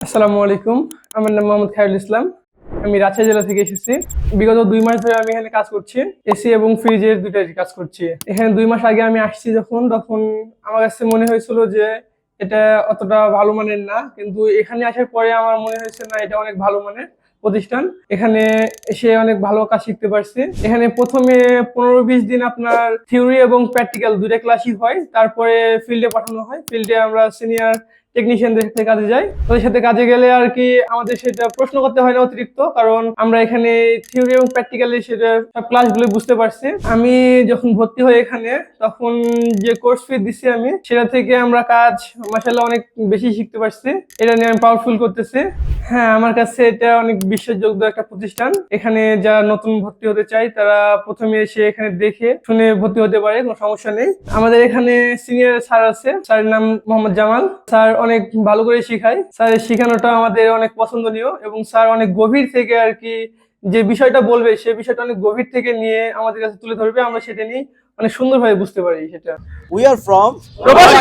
আসসালামু আলাইকুম। আমার নাম মোহাম্মদ খায়রুল ইসলাম। আমি রাজশাহী জেলা থেকে এসেছি। বিগত দুই মাস ধরে আমি এখানে কাজ করছি। এসি এবং ফ্রিজের দুইটাই কাজ করছি। এখানে দুই মাস আগে আমি আসছি যখন, তখন আমার কাছে মনে হয়েছিল যে এটা অতটা ভালো মানের না। কিন্তু এখানে আসার পরে আমার মনে হয়েছে, না, এটা অনেক ভালো মানের প্রতিষ্ঠান। এখানে এসে অনেক ভালো কাজ শিখতে পারছি। এখানে প্রথমে পনেরো বিশ দিন আপনার থিওরি এবং প্র্যাকটিক্যাল দুইটা ক্লাসই হয়। তারপরে ফিল্ডে পাঠানো হয়। ফিল্ডে আমরা সিনিয়র টেকনিশিয়ানদের সাথে কাজে যাই। তাদের সাথে কাজে গেলে আর কি আমাদের সেটা প্রশ্ন করতে হয় না অতিরিক্ত, কারণ আমরা এখানে থিওরি এবং প্র্যাকটিক্যালি সেটা সব ক্লাসগুলো বুঝতে পারছি। আমি যখন ভর্তি হই এখানে, তখন যে কোর্স ফি দিছি আমি, সেটা থেকে আমরা কাজ মাসাল্লাহ অনেক বেশি শিখতে পারছি। এটা নিয়ে আমি পাওয়ারফুল করতেছি। হ্যাঁ আমার কাছে এটা অনেক বিশ্বাসযোগ্য একটা প্রতিষ্ঠান। এখানে যারা নতুন ভর্তি হতে চায় তারা প্রথমে এসে এখানে দেখে শুনে ভর্তি হতে পারে কোনো সমস্যা নেই। আমাদের এখানে সিনিয়র স্যার আছে স্যারের নাম মোহাম্মদ জামাল। স্যার অনেক ভালো করে শেখায়। স্যারের শেখানোটা আমাদের অনেক পছন্দনীয় এবং স্যার অনেক গভীর থেকে আর কি যে বিষয়টা বলবে সে বিষয়টা অনেক গভীর থেকে নিয়ে আমাদের কাছে তুলে ধরবে। আমরা সেটা নিয়ে অনেক সুন্দরভাবে বুঝতে পারি সেটা। উই আর প্রবাসী